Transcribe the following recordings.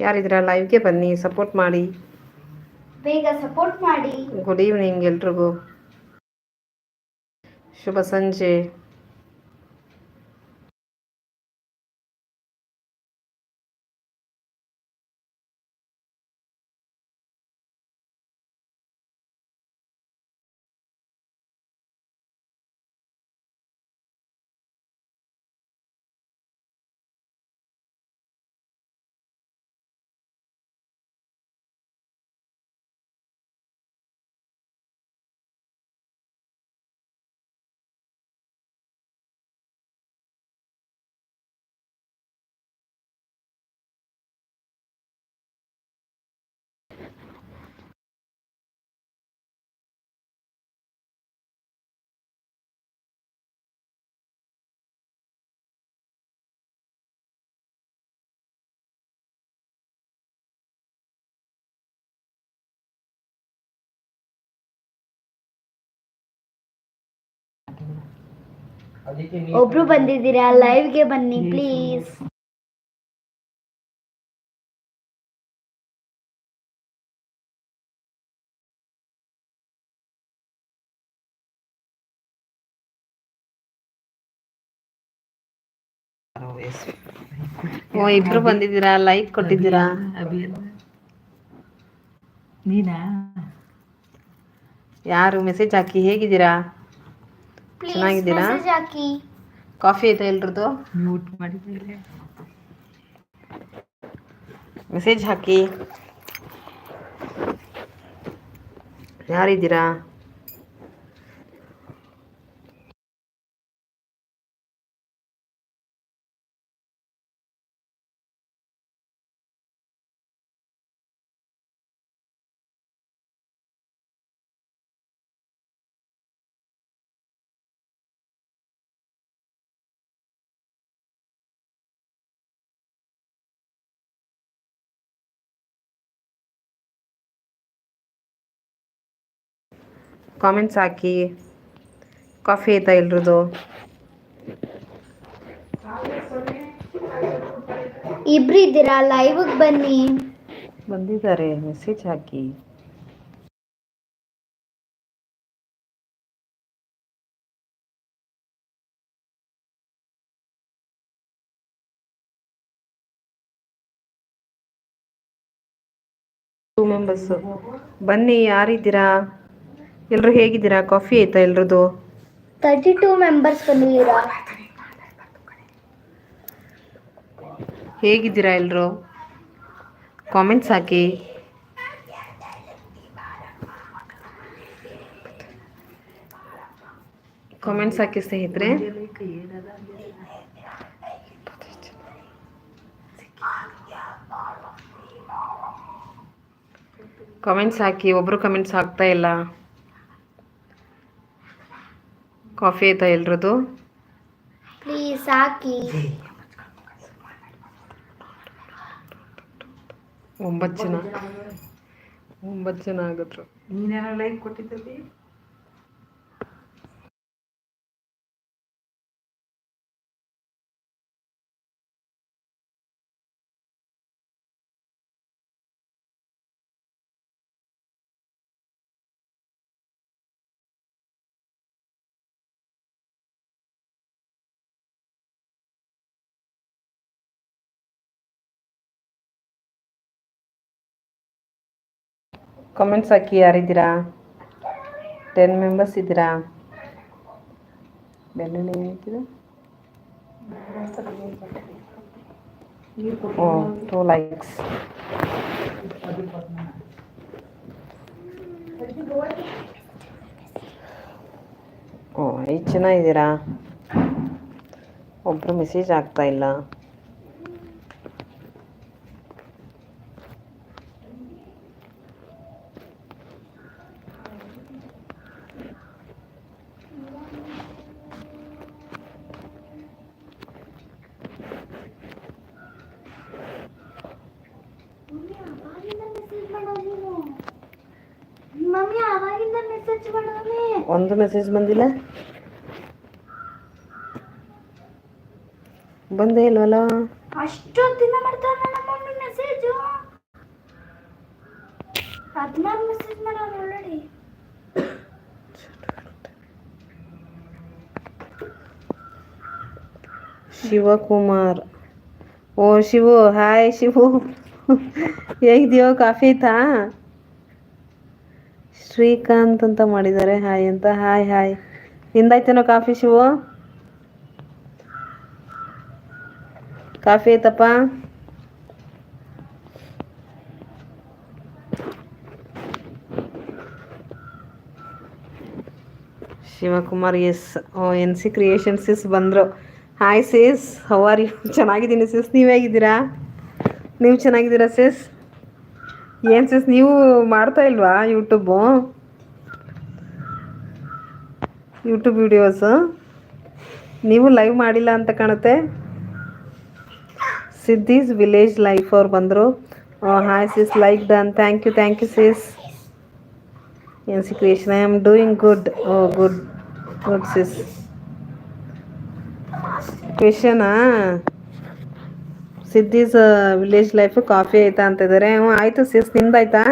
ಯಾರಿದ್ದೀರಾ ಲೈವ್ಗೆ ಬನ್ನಿ ಸಪೋರ್ಟ್ ಮಾಡಿ. ಬೇಗ ಸಪೋರ್ಟ್ ಮಾಡಿ. ಗುಡ್ ಈವ್ನಿಂಗ್ ಎಲ್ರಿಗೂ. ಶುಭ ಸಂಜೆ. ಒಬ್ರು ಬಂದಿದ್ದೀರಾ ಲೈವ್ಗೆ ಬನ್ನಿ ಪ್ಲೀಸ್ ಓ ಇಬ್ರು ಬಂದಿದ್ದೀರಾ ಲೈಕ್ ಕೊಟ್ಟಿದ್ದೀರಾ ನೀನಾ ಯಾರು ಮೆಸೇಜ್ ಹಾಕಿ ಹೇಗಿದ್ದೀರಾ ಪ್ಲೀಸ್ ಚೆನ್ನಾಗಿದ್ದೀರಾ? ಮೆಸೇಜ್ ಹಾಕಿ. ಕಾಫಿ ಆಯ್ತಾ ಎಲ್ರದ್ದು? ಮ್ಯೂಟ್ ಮಾಡಿದ್ದೆ ಮೆಸೇಜ್ ಹಾಕಿ. ಯಾರಿದ್ದೀರಾ? ಕಾಮೆಂಟ್ಸ್ ಹಾಕಿ. ಕಾಫಿ ಆಯ್ತಾ ಎಲ್ರದ್ದು? ಇಬ್ರು ಇದ್ದೀರಾ? ಲೈವ್ಗೆ ಬನ್ನಿ. ಬಂದಿದ್ದಾರೆ. ಮೆಸೇಜ್ ಹಾಕಿ. ಟೂ ಮೆಂಬರ್ಸು ಬನ್ನಿ ಯಾರಿದ್ದೀರಾ? ಎಲ್ಲರೂ ಹೇಗಿದ್ದೀರಾ? ಕಾಫಿ ಆಯ್ತಾ ಎಲ್ರದ್ದು? ತರ್ಟಿ ಟೂ ಮೆಂಬರ್ಸ್ ಬಂದಿದ್ದೀರಾ ಹೇಗಿದ್ದೀರಾ ಎಲ್ಲರೂ ಕಾಮೆಂಟ್ಸ್ ಹಾಕಿ. ಕಾಮೆಂಟ್ಸ್ ಹಾಕಿ ಸ್ನೇಹಿತರೆ. ಕಾಮೆಂಟ್ಸ್ ಹಾಕಿ ಒಬ್ಬರು ಕಮೆಂಟ್ಸ್ ಹಾಕ್ತಾ ಇಲ್ಲ. ಕಾಫಿ ಆಯ್ತಾ ಎಲ್ರದ್ದು? ಪ್ಲೀಸ್ ಹಾಕಿ ಒಂಬತ್ತು ಜನ. ಒಂಬತ್ತು ಜನ ಆಗಿದ್ರು ನೀನೇನ ಲೈಕ್ ಕೊಟ್ಟಿದ್ದಲ್ಲಿ? ಕಾಮೆಂಟ್ಸ್ ಹಾಕಿ ಯಾರಿದ್ದೀರಾ ಟೆನ್ ಮೆಂಬರ್ಸ್ ಇದ್ದೀರಾ ಬೆಳ್ಳುಳ್ಳಿ ಏನಿದ್ದೀರಾ ಓ ಟೂ ಲೈಕ್ಸ್ ಓ ಐದು ಜನ ಇದ್ದೀರಾ ಒಬ್ಬರು ಮೆಸೇಜ್ ಆಗ್ತಾ ಇಲ್ಲ ಮಮ್ಮಿ ಅವಾಗಿಂದ ಮೆಸೇಜ್ ಮಾಡೋನೆ ಒಂದು ಮೆಸೇಜ್ ಬಂದಿಲ್ಲ. ಬಂದೇ ಇಲ್ವಲ್ಲ? ಮಾಡ್ತಾನೆ ನಮ್ಮ ಮೆಸೇಜ್ ಹದಿನಾರು ಮೆಸೇಜ್ ಆಲ್ರೆಡಿ ಶಿವಕುಮಾರ್. ಓ ಶಿವು ಹಾಯ್ ಶಿವು. ಹೇಗಿದೆಯೋ ಕಾಫಿ ಆಯ್ತಾ? ಶ್ರೀಕಾಂತ್ ಅಂತ ಮಾಡಿದ್ದಾರೆ. ಹಾಯ್ ಅಂತ. Hi hi. ನಿಂದಾಯ್ತೇನೋ coffee Shivu? Coffee ಆಯ್ತಪ್ಪ? ಶಿವಕುಮಾರ್, ಎಸ್. ಓ ಎನ್ ಸಿ ಕ್ರಿಯೇಷನ್ ಸಿಸ್ ಬಂದರು ಹಾಯ್ ಸಿಸ್ ಹವಾರಿ ಚೆನ್ನಾಗಿದ್ದೀನಿ ಸಿಸ್ ನೀವೇ ಹೇಗಿದ್ದೀರಾ? ನೀವು ಚೆನ್ನಾಗಿದ್ದೀರಾ ಸಿಸ್ ಏನು ಸಿಸ್ ನೀವು ಮಾಡ್ತಾ ಇಲ್ವಾ ಯೂಟ್ಯೂಬು ಯೂಟ್ಯೂಬ್ ವಿಡಿಯೋಸ್ ನೀವು ಲೈವ್ ಮಾಡಿಲ್ಲ ಅಂತ ಕಾಣುತ್ತೆ. ಸಿದ್ದೀಸ್ ವಿಲೇಜ್ ಲೈಫ್ ಅವ್ರು ಬಂದರು. Hi sis like done thank you thank you sis N C creation I am doing good O good good sis ಕ್ವೆಶನಾ ಸಿದ್ದೀಸ್ ವಿಲೇಜ್ ಲೈಫು ಕಾಫಿ ಆಯ್ತಾ ಅಂತಿದ್ದಾರೆ ಹ್ಞೂ ಆಯಿತು ಸಿಸ್ ನಿಮ್ದಾಯ್ತಾ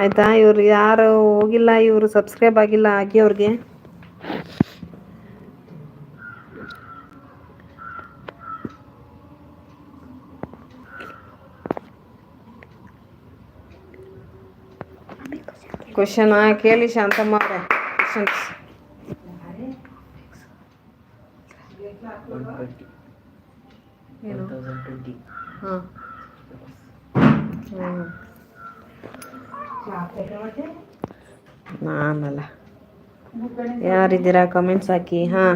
ಆಯಿತಾ? ಇವ್ರು ಯಾರು ಹೋಗಿಲ್ಲ, ಇವರು ಸಬ್ಸ್ಕ್ರೈಬ್ ಆಗಿಲ್ಲ, ಆಗಿ ಅವ್ರಿಗೆ. ಕ್ವೆಶನ್ ಕೇಳಿ ಶಾಂತಮ್ಮ ಅವರೇ. ಕ್ವೆಶನ್ಸ್ ಹಾಂ. ನಾನಲ್ಲ. ಯಾರಿದ್ದೀರಾ? ಕಮೆಂಟ್ಸ್ ಹಾಕಿ ಹಾಂ.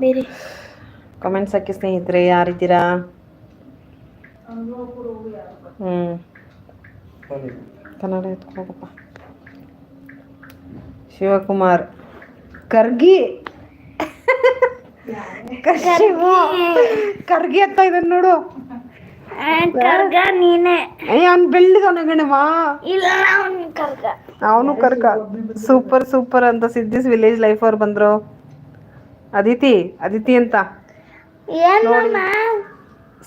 ಬೇರೆ. ಕಮೆಂಟ್ಸ್ ಹಾಕಿ ಸ್ನೇಹಿತರೆ ಯಾರಿದ್ದೀರಾ? ಹ್ಞೂ ಕನ್ನಡ ಎತ್ಕೊಳಪ್ಪ ಶಿವಕುಮಾರ್. ಕರ್ಗಿ. ಕರ್ಗಿ. ಅಂತ ಇದನ್ ನೋಡು. ಕರ್ಗ ನೀನೆ. ಅವ್ನು ಬೆಳ್ಳಿದವನ ಗಣವಾ ಇಲ್ಲ ಅವನು ಕರ್ಗ. ಅವನು ಕರ್ಗ. ಸೂಪರ್ ಸೂಪರ್ ಅಂತ ಸಿದ್ದಿಸ್ ವಿಲೇಜ್ ಲೈಫ್ ಅವ್ರು ಬಂದ್ರು. ಅದಿತಿ ಅದಿತಿ ಅಂತ.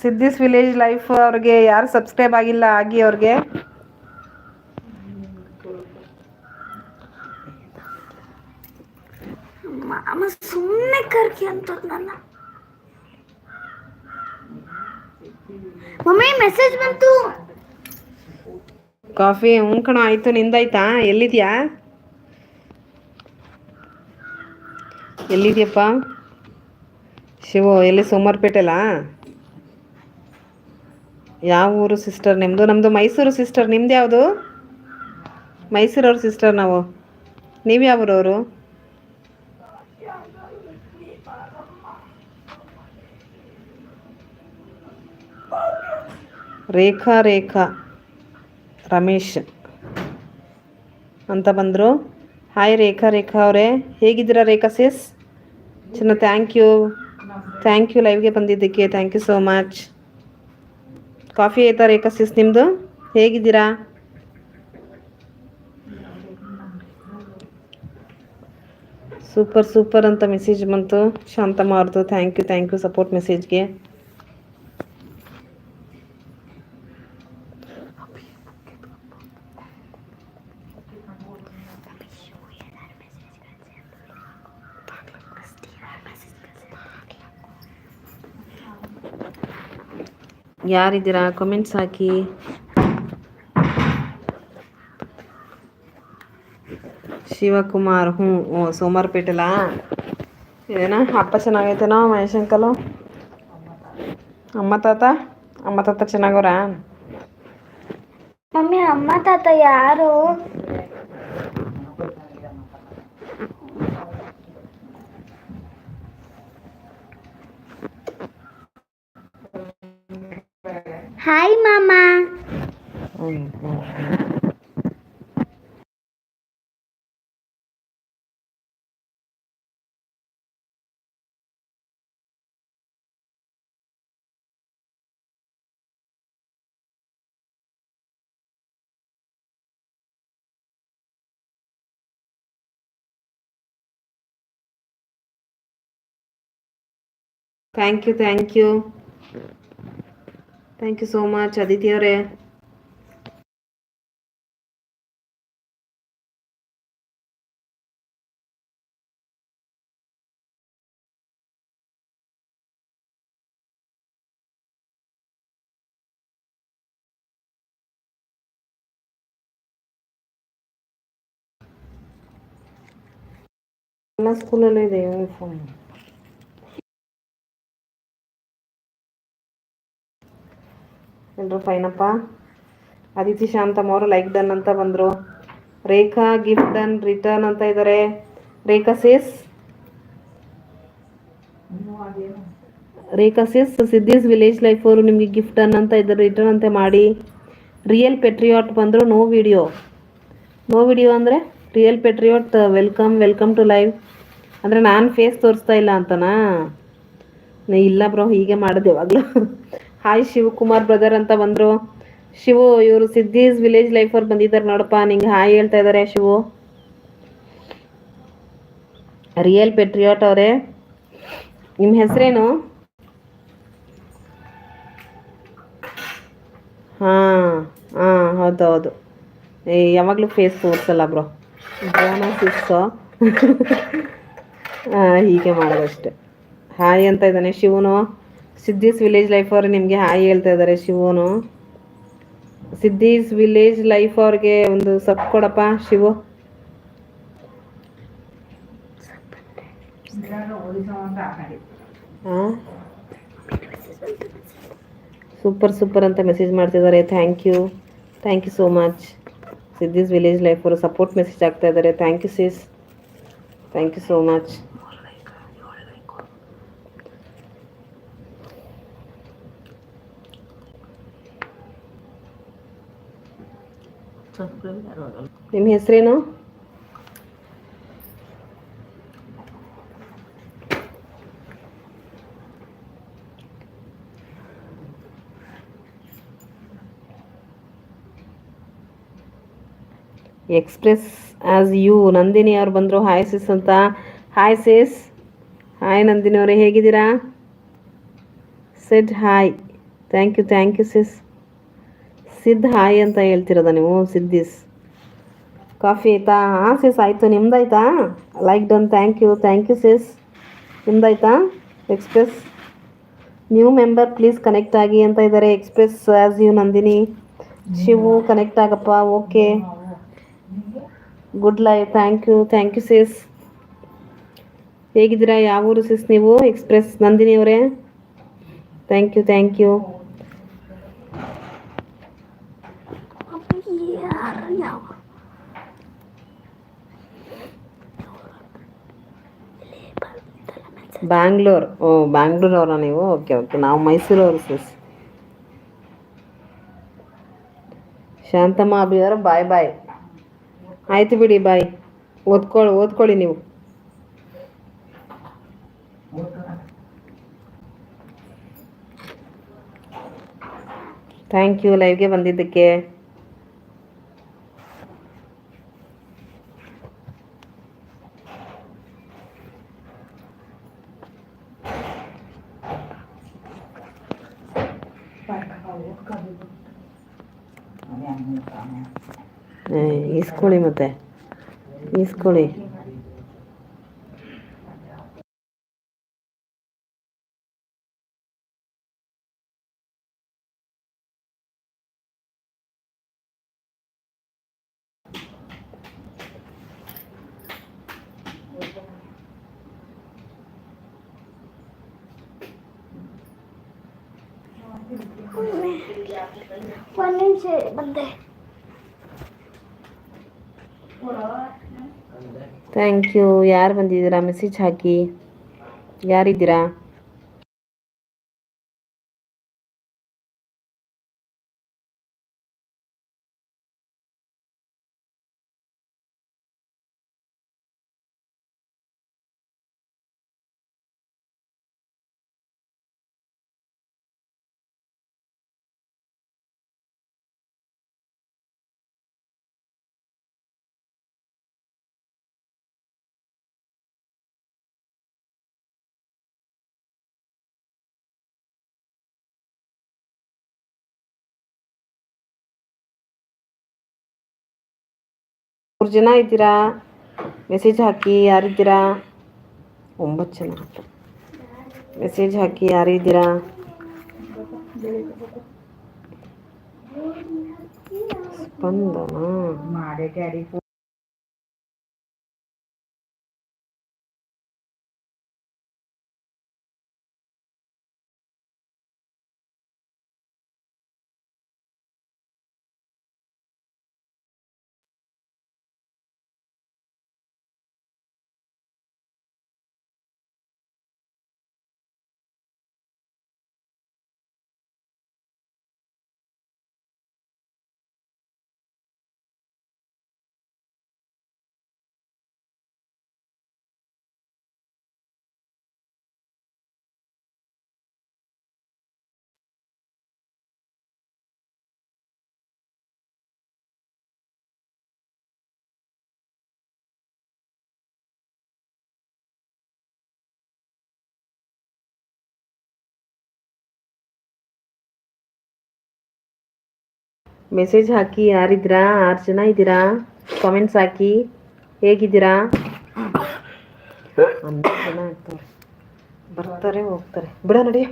ಸಿದ್ದಿಸ್ ವಿಲೇಜ್ ಲೈಫ್ ಅವ್ರಿಗೆ ಯಾರು ಸಬ್ಸ್ಕ್ರೈಬ್ ಆಗಿಲ್ಲ ಆಗಿ ಅವ್ರಿಗೆ ಮಾಮ ಸುಮ್ಮನೆ ಕರ್ಕಿ ನನ್ನ. ಮಮ್ಮಿ ಮೆಸೇಜ್ ಬಂತು. ಕಾಫಿ ಉಂಕಣ ಕಣ, ಆಯ್ತು, ನಿಂದಾಯ್ತಾ? ಎಲ್ಲಿದ್ಯಾ? ಎಲ್ಲಿದ್ಯಪ್ಪ? ಶಿವ, ಎಲ್ಲಿ, ಸೋಮವಾರಪೇಟೆಲಾ? ಯಾವ ಊರು ಸಿಸ್ಟರ್ ನಿಮ್ಮದು ನಮ್ಮದು ಮೈಸೂರು ಸಿಸ್ಟರ್ ನಿಮ್ದು ಯಾವುದು? ಮೈಸೂರವ್ರ ಸಿಸ್ಟರ್ ನಾವು. ನೀವು ಯಾವ ಊರವರು? ರೇಖಾ ರೇಖಾ ರಮೇಶ್ ಅಂತ ಬಂದರು. ಹಾಯ್ ರೇಖಾ ರೇಖಾ ಅವರೇ, ಹೇಗಿದ್ದೀರಾ ರೇಖಾ ಸಿಸ್ ಚೆನ್ನ ಥ್ಯಾಂಕ್ ಯು ಥ್ಯಾಂಕ್ ಯು ಲೈವ್ಗೆ ಬಂದಿದ್ದಕ್ಕೆ thank you so much coffee ಆಯ್ತಾ ರೇಖಾ ಸಿಸ್ ನಿಮ್ಮದು ಹೇಗಿದ್ದೀರಾ? ಸೂಪರ್ ಸೂಪರ್ ಅಂತ ಮೆಸೇಜ್ ಬಂತು. ಶಾಂತಮ್ಮ ಅವ್ರದ್ದು thank you thank you support ಮೆಸೇಜ್ಗೆ ಯಾರಿದ್ದೀರಾ? ಕಮೆಂಟ್ಸ್ ಹಾಕಿ. ಶಿವಕುಮಾರ್, ಹ್ಞೂ, ಓ ಸೋಮಾರ್ಪೇಟೆಲ್ಲ ಏನ, ಅಪ್ಪ ಚೆನ್ನಾಗೈತೇನೋ ಮಹೇಶ್ ಅಂಕಲು ಅಮ್ಮ ತಾತ? ಅಮ್ಮ ತಾತ ಚೆನ್ನಾಗವ್ರ? ಮಮ್ಮಿ, ಅಮ್ಮ ತಾತ ಯಾರು? Hi, Mama. Thank you, thank you. Thank you thank you so much Aditi ಅವರೇ ಎಲ್ಲ ಸ್ಕೂಲಲ್ಲೂ ಇದೆ ಯೂನಿಫಾರ್ಮ್ ಎಲ್ಲರೂ ಫೈನಪ್ಪ ಅದಿತಿ ಶಾಂತಮ್ಮ ಅವರು ಲೈಕ್ ಡನ್ ಅಂತ ಬಂದರು. ರೇಖಾ ಗಿಫ್ಟ್ ಡನ್ ರಿಟರ್ನ್ ಅಂತ ಇದ್ದಾರೆ Rekha says Rekha says Siddis village life ಅವರು ನಿಮಗೆ ಗಿಫ್ಟ್ ಡನ್ ಅಂತ ಇದ್ದಾರೆ ರಿಟರ್ನ್ ಅಂತ ಮಾಡಿ. ರಿಯಲ್ ಪೆಟ್ರಿಯಾಟ್ ಬಂದರು ನೋ ವಿಡಿಯೋ ನೋ ವಿಡಿಯೋ ಅಂದರೆ real patriot welcome welcome to live ಅಂದರೆ ನಾನು ಫೇಸ್ ತೋರಿಸ್ತಾ ಇಲ್ಲ ಅಂತನಾ? ಇಲ್ಲ ಬ್ರೋ ಹೀಗೆ ಮಾಡಿದೆ ಯಾವಾಗಲೂ. ಹಾಯ್ ಶಿವಕುಮಾರ್ ಬ್ರದರ್ ಅಂತ ಬಂದರು. ಶಿವು, ಇವರು ಸಿದ್ದೀಸ್ ವಿಲೇಜ್ ಲೈಫ್ ಅವ್ರು ಬಂದಿದ್ದಾರೆ ನೋಡಪ್ಪ. ನಿಂಗೆ ಹಾಯ್ ಹೇಳ್ತಾ ಇದ್ದಾರೆ ಶಿವು. ರಿಯಲ್ ಪೆಟ್ರಿಯಾಟ್ ಅವರೇ. ನಿಮ್ಮ ಹೆಸರೇನು? ಹಾಂ ಹಾಂ, ಹೌದು ಹೌದು. ಏ, ಯಾವಾಗಲೂ ಫೇಸ್ ತೋರಿಸಲ್ಲ ಬ್ರೋ ಬೋನಸಿಸ್ಸು ಹೀಗೆ ಮಾಡೋದಷ್ಟೆ ಹಾಯ್ ಅಂತ ಇದ್ದಾನೆ ಶಿವನು. ಸಿದ್ದೀಸ್ ವಿಲೇಜ್ ಲೈಫ್ ಅವ್ರಿಗೆ ನಿಮಗೆ ಹಾಯ್ ಹೇಳ್ತಾ ಇದ್ದಾರೆ ಶಿವನು. ಸಿದ್ದೀಸ್ ವಿಲೇಜ್ ಲೈಫ್ ಅವ್ರಿಗೆ ಒಂದು ಸಪ್ ಕೊಡಪ್ಪ ಶಿವು. ಸೂಪರ್ ಸೂಪರ್ ಅಂತ ಮೆಸೇಜ್ ಮಾಡ್ತಿದ್ದಾರೆ thank you thank you so much Siddis village life ಅವರು ಸಪೋರ್ಟ್ ಮೆಸೇಜ್ ಆಗ್ತಾ ಇದ್ದಾರೆ thank you sis thank you so much ನಿಮ್ಮ ಹೆಸರೇನು? ಎಕ್ಸ್ಪ್ರೆಸ್ ಆಸ್ ಯು ನಂದಿನಿ ಅವ್ರು ಬಂದರು. ಹಾಯ್ ಸಿಸ್ ಅಂತ. ಹಾಯ್ ಸಿಸ್ ಹಾಯ್ ನಂದಿನಿ ಅವರೇ ಹೇಗಿದ್ದೀರಾ? Said hi thank you thank you sis said hi ಅಂತ ಹೇಳ್ತಿರೋದ ನೀವು, ಸಿದ್ದಿಸ್. ಕಾಫಿ ಆಯ್ತಾ? ಹಾಂ, ಸಿಸ್, ಆಯಿತು. ನಿಮ್ದಾಯ್ತಾ? Like, done, thank you thank you, sis. ನಿಮ್ದಾಯ್ತಾ? Express? New member, please connect ಆಗಿ ಅಂತ ಇದ್ದಾರೆ express as you Nandini. Shivu, connect ಆಗಪ್ಪ, okay. Good life, thank you thank you, sis. ಹೇಗಿದ್ದೀರಾ? ಯಾವ ಊರು, ಸಿಸ್, ನೀವು? ಎಕ್ಸ್ಪ್ರೆಸ್ ನಂದಿನಿ ಅವರೇ ಥ್ಯಾಂಕ್ ಯು ಥ್ಯಾಂಕ್ ಯು ಯಾರು ಯಾವ ಬ್ಯಾಂಗ್ಳೂರ್ ಓ ಬ್ಯಾಂಗ್ಳೂರವರ ನೀವು? ಓಕೆ ಓಕೆ ನಾವು ಮೈಸೂರವರು ಸಿಸ್ ಶಾಂತಮ್ಮ ಅಭಿಯವರ ಬಾಯ್ ಬಾಯ್ ಆಯ್ತು ಬಿಡಿ ಬಾಯ್ ಓದ್ಕೊಳ್ಳಿ ಓದ್ಕೊಳ್ಳಿ ನೀವು. ಥ್ಯಾಂಕ್ ಯು ಲೈವ್ಗೆ ಬಂದಿದ್ದಕ್ಕೆ. ಇಸ್ಕೊಳ್ಳಿ ಮತ್ತೆ ಇಸ್ಕೊಳ್ಳಿ ಒಂದು ನಿಮಿಷ ಬಂದೆ ಥ್ಯಾಂಕ್ ಯು ಯಾರು ಬಂದಿದ್ದೀರಾ? ಮೆಸೇಜ್ ಹಾಕಿ. ಯಾರಿದ್ದೀರಾ? ಮೂರು ಜನ ಇದ್ದೀರಾ ಮೆಸೇಜ್ ಹಾಕಿ ಯಾರಿದ್ದೀರಾ? ಒಂಬತ್ತು ಜನ ಮೆಸೇಜ್ ಹಾಕಿ ಯಾರಿದ್ದೀರಾ? ಸ್ಪಂದನ? ಮೆಸೇಜ್ ಹಾಕಿ ಯಾರಿದ್ದೀರಾ? ಆರು ಜನ ಇದ್ದೀರಾ? ಕಾಮೆಂಟ್ಸ್ ಹಾಕಿ. ಹೇಗಿದ್ದೀರಾ? ಹನ್ನೊಂದು ಜನ ಆಗ್ತಾರೆ ಬರ್ತಾರೆ ಹೋಗ್ತಾರೆ. ಬಿಡ ನಡಿ.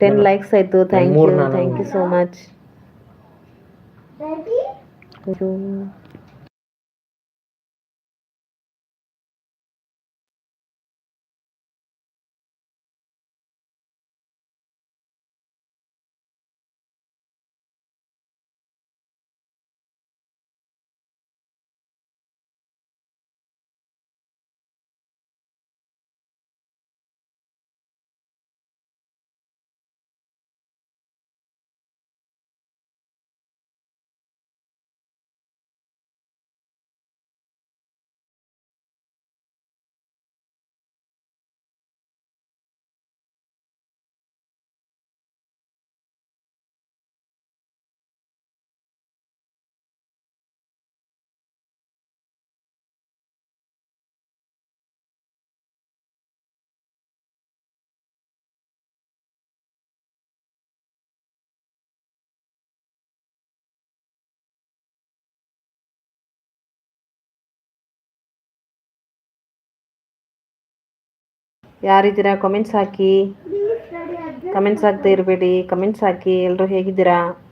ಟೆನ್ ಲೈಕ್ಸ್ ಆಯ್ತು. Thank you thank you so much Baby. Hello. ಯಾರಿದ್ದೀರಾ? ಕಾಮೆಂಟ್ಸ್ ಹಾಕಿ. ಕಮೆಂಟ್ಸ್ ಹಾಕ್ತಾ ಇರಬೇಡಿ. ಕಮೆಂಟ್ಸ್ ಹಾಕಿ. ಎಲ್ಲರೂ ಹೇಗಿದ್ದೀರಾ?